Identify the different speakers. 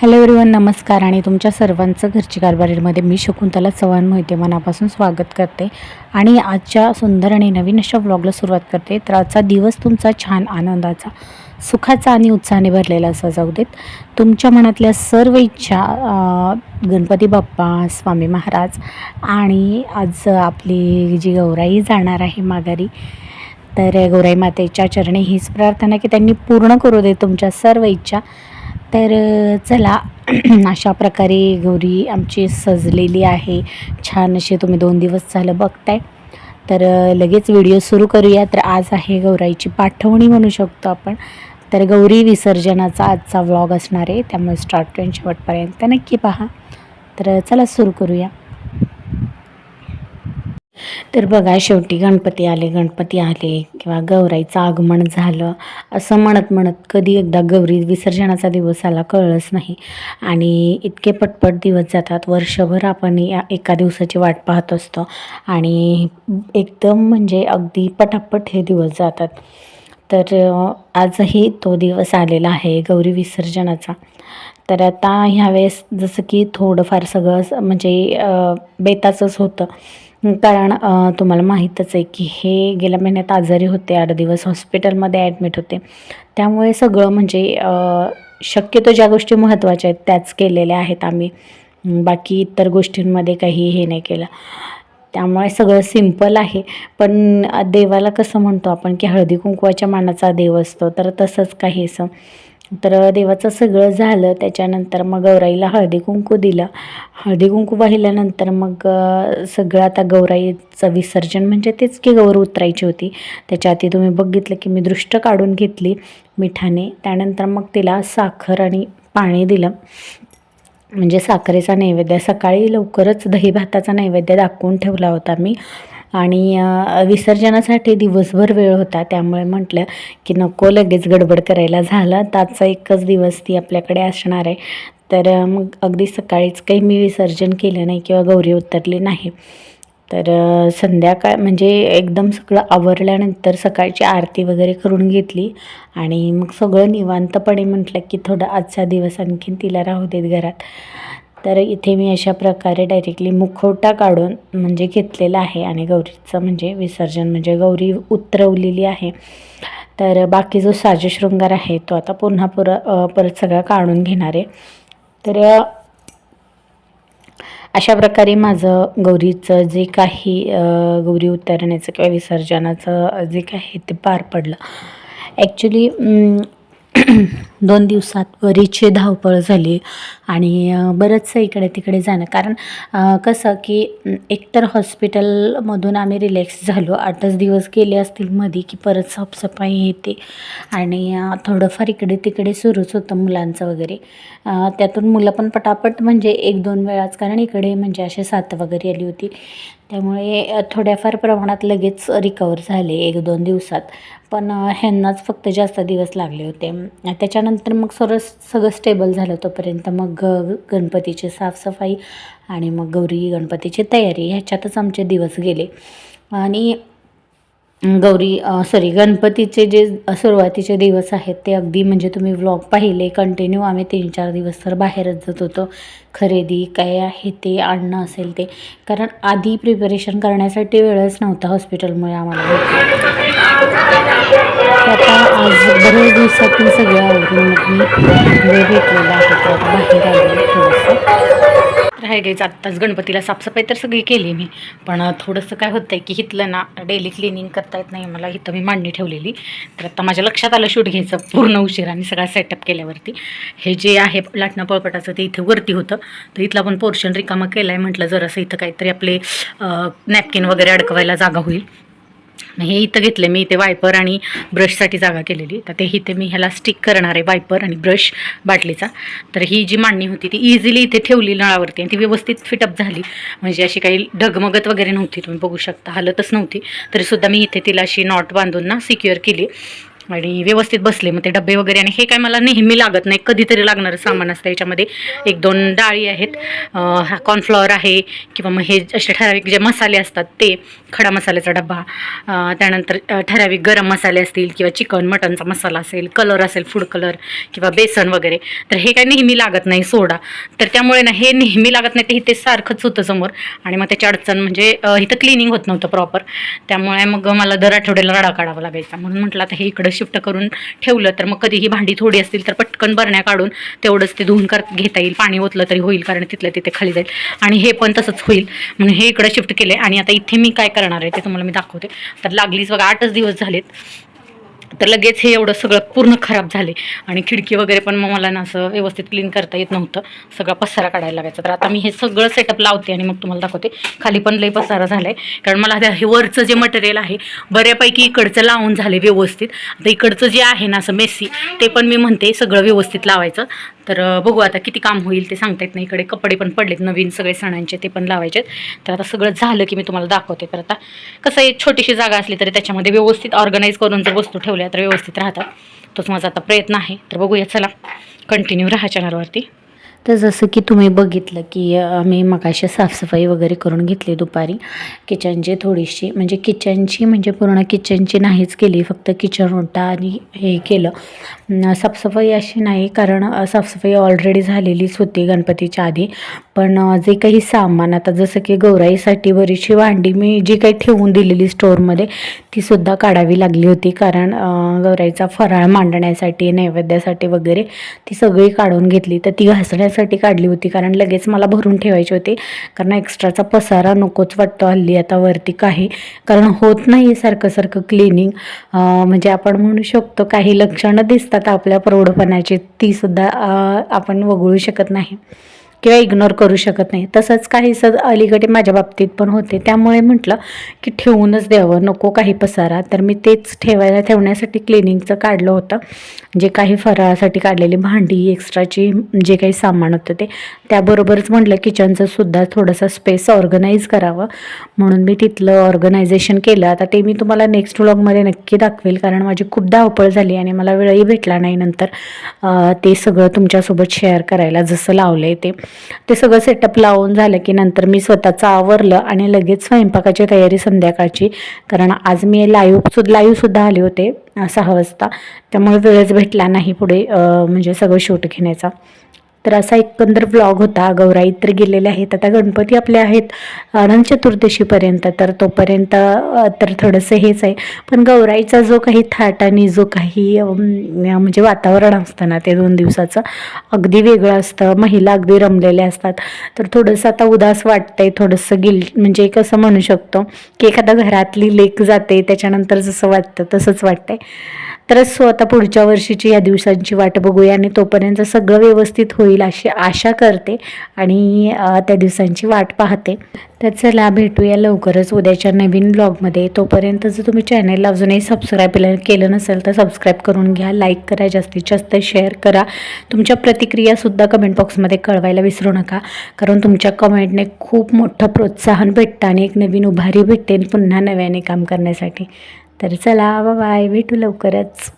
Speaker 1: Hello everyone नमस्कार आणि तुमच्या सर्वांचं घरची कारभारीमध्ये मी शकुंतला चव्हाण मोहिते मनापासून स्वागत करते. आणि आजच्या सुंदर आणि नवीन अशा व्लॉगला सुरुवात करते. तर आजचा दिवस तुमचा छान आनंदाचा सुखाचा आणि उत्साहाने भरलेला असा जाऊ देत. तुमच्या मनातल्या सर्व इच्छा गणपती बाप्पा स्वामी महाराज आणि आज आपली जी गौराई जाणार आहे माघारी तर गौराई मातेच्या चरणी हीच प्रार्थना की त्यांनी पूर्ण करू दे तुमच्या सर्व इच्छा. तर चला अशा प्रकारे गौरी आमची सजलेली आहे. छान असे तुम्ही दोन दिवस झालं बघताय. तर लगेच व्हिडिओ सुरू करूया. तर आज आहे गौराईची पाठवणी म्हणू शकतो आपण. तर गौरी विसर्जनाचा आजचा व्लॉग असणार आहे. त्यामुळे स्टार्ट टू शेवटपर्यंत नक्की पहा. तर चला सुरू करूया. तर बघा शेवटी गणपती आले गणपती आले किंवा गौराईचं आगमन झालं असं म्हणत म्हणत कधी एकदा गौरी विसर्जनाचा दिवस आला कळलंच नाही. आणि इतके पटपट दिवस जातात वर्षभर आपण या एका दिवसाची वाट पाहत असतो आणि एकदम म्हणजे अगदी पटापट हे दिवस जातात. तर आजही तो दिवस आलेला आहे गौरी विसर्जनाचा. तर आता ह्यावेळेस जसं की थोडंफार सगळं असं म्हणजे बेताचंच होतं. कारण तुम्हाला माहीतच आहे की हे गेल्या महिन्यात आजारी होते आठ दिवस हॉस्पिटलमध्ये ॲडमिट होते. त्यामुळे सगळं म्हणजे शक्यतो ज्या गोष्टी महत्त्वाच्या आहेत त्याच केलेल्या आहेत आम्ही. बाकी इतर गोष्टींमध्ये काही हे नाही केलं. त्यामुळे सगळं सिंपल आहे. पण देवाला कसं म्हणतो आपण की हळदी कुंकवाच्या मानाचा देव असतो तर तसंच काही असं तर देवाचं सगळं झालं. त्याच्यानंतर मग गौराईला हळदी कुंकू दिलं. हळदी कुंकू वाहिल्यानंतर मग सगळं आता गौराईचं विसर्जन म्हणजे तेच की गौर उतरायची होती. त्याच्या आधी तुम्ही बघितलं की मी दृष्ट काढून घेतली मिठाने. त्यानंतर मग तिला साखर आणि पाणी दिलं. म्हणजे साखरेचा नैवेद्य. सकाळी लवकरच दही भाताचा नैवेद्य दाखवून ठेवला होता मी. आणि विसर्जनासाठी दिवसभर वेळ होता त्यामुळे म्हटलं की नको लगेच गडबड करायला. झालं त्याचा एकच दिवस ती आपल्याकडे असणार आहे. तर मग अगदी सकाळीच काही मी विसर्जन केलं नाही किंवा गौरी उतरली नाही. तर संध्याकाळ म्हणजे एकदम सगळं आवरल्यानंतर सकाळची आरती वगैरे करून घेतली. आणि मग सगळं निवांतपणे म्हटलं की थोडं आजचा दिवस आणखीन तिला राहू देत घरात. तर इथे मी अशा प्रकारे डायरेक्टली मुखवटा काढून म्हणजे घेतलेला आहे आणि गौरीचं म्हणजे विसर्जन म्हणजे गौरी उतरवलेली आहे. तर बाकी जो साजशृंगार आहे तो आता पुन्हा पुर परत सगळा काढून घेणार आहे. तर अशा प्रकारे माझं गौरीचं जे काही गौरी उतरण्याचं किंवा विसर्जनाचं जे काही ते पार पडलं. ॲक्च्युली दोन दिवसात बरीचशी धावपळ झाली आणि बरंचसं इकडे तिकडे जाणं. कारण कसं की एकतर हॉस्पिटलमधून आम्ही रिलॅक्स झालो आठच दिवस गेले असतील मध्ये की परत साफसफाई येते आणि थोडंफार इकडे तिकडे सुरूच होतं मुलांचं वगैरे. त्यातून मुलं पण पटापट म्हणजे एक दोन वेळाच कारण इकडे म्हणजे असे सात वगैरे आली होती. त्यामुळे थोड्याफार प्रमाणात लगेच रिकवर झाले एक दोन दिवसात. पण ह्यांनाच फक्त जास्त दिवस लागले होते. त्याच्यानंतर त्यानंतर मग सरळ सगळं स्टेबल झालं तोपर्यंत. मग ग गणपतीची साफसफाई आणि मग गौरी गणपतीची तयारी ह्याच्यातच आमचे दिवस गेले. आणि गौरी सॉरी गणपतीचे जे सुरुवातीचे दिवस आहेत ते अगदी म्हणजे तुम्ही व्लॉग पाहिले कंटिन्यू आम्ही तीन चार दिवस तर बाहेरच जात होतो. खरेदी काय आहे ते आणणं असेल ते. कारण आधी प्रिपरेशन करण्यासाठी वेळच नव्हता हॉस्पिटलमुळे आम्हाला. आता आज बऱ्याच दिवसातून सगळ्या आवरून मी वेळ घेतलेला आहे तर बाहेर आले थोडंसं. राही गाईच आत्ताच गणपतीला साफसफाई तर सगळी केली मी. पण थोडंसं काय होतं आहे की इथलं ना डेली क्लिनिंग करता येत नाही मला. इथं मी मांडणी ठेवलेली. तर आता माझ्या लक्षात आलं शूट घ्यायचं पूर्ण उशिराने सगळा सेटअप केल्यावरती. हे जे आहे लाटणं पळपटाचं ते इथे वरती होतं. तर इथला पण पोर्शन रिकामा केला आहे म्हटलं जरासं इथं काहीतरी आपले नॅपकिन वगैरे अडकवायला जागा होईल. हे इथं घेतलं मी इथे वायपर आणि ब्रशसाठी जागा केलेली. तर ते इथे मी ह्याला स्टिक करणार आहे वायपर आणि ब्रश बाटलीचा. तर ही जी मांडणी होती ती इझिली इथे ठेवली नळावरती आणि ती व्यवस्थित फिटअप झाली. म्हणजे अशी काही ढगमगत वगैरे नव्हती. तुम्ही बघू शकता. हलतच नव्हती. तरीसुद्धा मी इथे तिला अशी नॉट बांधून ना सिक्युअर केली. आणि व्यवस्थित बसले मग ते डबे वगैरे आणि हे काय मला नेहमी लागत नाही कधीतरी लागणारं सामान असतं याच्यामध्ये. एक दोन डाळी आहेत हा कॉर्नफ्लॉवर आहे किंवा मग हे असे ठराविक जे मसाले असतात ते खडा मसाल्याचा डबा त्यानंतर ठराविक गरम मसाले असतील किंवा चिकन मटनचा मसाला असेल कलर असेल फूड कलर किंवा बेसन वगैरे तर हे काय नेहमी लागत नाही सोडा. तर त्यामुळे ना हे नेहमी लागत नाही ते इथे सारखंच होतं समोर आणि मग त्याची अडचण म्हणजे इथं क्लिनिंग होत नव्हतं प्रॉपर त्यामुळे मग मला दर आठवड्याला रडा काढावा लागायचा. म्हणून म्हटलं आता हे इकडं शिफ्ट करून ठेवलं तर मग कधी ही भांडी थोडी असतील तर पटकन बरण्या काढून तेवढंच ते धुवून कर घेता येईल. पाणी ओतलं तरी होईल कारण तिथलं तिथे खाली जाईल. आणि हे पण तसंच होईल. म्हणून हे इकडं शिफ्ट केले आणि आता इथे मी काय करणार आहे ते तुम्हाला मी दाखवते. तर लागलीच बघा आठच दिवस झालेत. तर लगेच हे एवढं सगळं पूर्ण खराब झाले. आणि खिडकी वगैरे पण मग मला ना असं व्यवस्थित क्लीन करता येत नव्हतं. सगळा पसारा काढायला लागायचा. तर आता मी हे सगळं सेटअप लावते आणि मग तुम्हाला दाखवते. खाली पण लई पसारा झाला आहे कारण मला हे वरचं जे मटेरियल आहे बऱ्यापैकी इकडचं लावून झाले व्यवस्थित. आता इकडचं जे आहे ना असं मेसी ते पण मी म्हणते सगळं व्यवस्थित लावायचं. तर बघू आता किती काम होईल ते सांगता येत नाही. इकडे कपडे पण पडलेत नवीन सगळे सणांचे ते पण लावायचे तर आता सगळं झालं की मी तुम्हाला दाखवते तर आता कसं आहे छोटीशी जागा असली तरी त्याच्यामध्ये व्यवस्थित ऑर्गनाईज करून जर वस्तू ठेवल्या तर व्यवस्थित राहतात. तोच माझा आता प्रयत्न आहे. तर बघूया चला. कंटिन्यू राहा चॅनलवरती तर जसं की तुम्ही बघितलं की आम्ही मी मगाशी साफसफाई वगैरे करून घेतली दुपारी. किचनची थोडीशी म्हणजे किचनची म्हणजे पूर्ण किचनची नाहीच केली फक्त किचन ओटा आणि हे केलं. साफसफाई अशी नाही कारण साफसफाई ऑलरेडी झालेलीच होती गणपतीच्या आधी. पण जे काही सामान आता जसं की गौराईसाठी बरीचशी भांडी मी जी काही ठेवून दिलेली स्टोअरमध्ये ती सुद्धा काढावी लागली होती. कारण गौराईचा फराळ मांडण्यासाठी नैवेद्यासाठी वगैरे ती सगळी काढून घेतली. तर ती घासण्यासाठी काढली होती कारण लगेच मला भरून ठेवायची होती. कारण एक्स्ट्राचा पसारा नकोच वाटतो हल्ली आता वरती काही. कारण होत नाही सारखं सारखं क्लिनिंग म्हणजे आपण म्हणू शकतो काही लक्षणं दिसतात आपल्या प्रौढपणाची ती सुद्धा आपण वगळू शकत नाही. किंवा इग्नोर करू शकत नाही. तसंच काहीसं अलीकडे माझ्या बाबतीत पण होते. त्यामुळे म्हटलं की ठेवूनच द्यावं नको काही पसारा. तर मी तेच ठेवायला ठेवण्यासाठी क्लिनिंगचं काढलं होतं. जे काही फराळासाठी काढलेली भांडी एक्स्ट्राची जे काही सामान होतं ते. त्याबरोबरच म्हटलं किचनचं सुद्धा थोडंसं स्पेस ऑर्गनाईज करावं. म्हणून मी तिथलं ऑर्गनायझेशन केलं. आता ते मी तुम्हाला नेक्स्ट व्लॉगमध्ये नक्की दाखवेल. कारण माझी खूप धावपळ झाली आणि मला वेळही भेटला नाही नंतर. ते सगळं तुमच्यासोबत शेअर करायला जसं लावलं आहे ते. ते सगळं सेटअप लावून झालं की नंतर मी स्वतःचं आवरलं आणि लगेच स्वयंपाकाची तयारी संध्याकाळची. कारण आज मी लाईव्ह सु लाईव्हसुद्धा आले होते सहा वाजता. त्यामुळे वेळच भेटला नाही पुढे म्हणजे सगळं शूट घेण्याचा. तर असा एकंदर व्लॉग होता. गौराई तर गेलेले आहेत. आता गणपती आपले आहेत. अनंत चतुर्दशीपर्यंत. तर तोपर्यंत तर थोडंसं हेच आहे. पण गौराईचा जो काही थाट आणि जो काही म्हणजे वातावरण असतं ना ते दोन दिवसाचं अगदी वेगळं असतं. महिला अगदी रमलेल्या असतात. तर थोडंसं आता उदास वाटतंय. थोडंसं गिल म्हणजे कसं म्हणू शकतो की एखादा घरातली लेक जाते. त्याच्यानंतर जसं वाटतं तसंच वाटतंय. तरच सो आता पुढच्या वर्षीची या दिवसांची वाट बघूया आणि तोपर्यंत सगळं व्यवस्थित होईल अशी आशा करते आणि त्या दिवसांची वाट पाहते. तर चला भेटूया लवकरच उद्याच्या नवीन ब्लॉगमध्ये तोपर्यंत जर तुम्ही चॅनलला अजूनही सबस्क्राईब केलं नसेल तर सबस्क्राईब करून घ्या लाईक करा जास्तीत जास्त शेअर करा. तुमच्या प्रतिक्रियासुद्धा कमेंट बॉक्समध्ये कळवायला विसरू नका. कारण तुमच्या कमेंटने खूप मोठं प्रोत्साहन भेटतं आणि एक नवीन उभारी भेटते पुन्हा नव्याने काम करण्यासाठी. तर चला बाय भेटू लवकरच.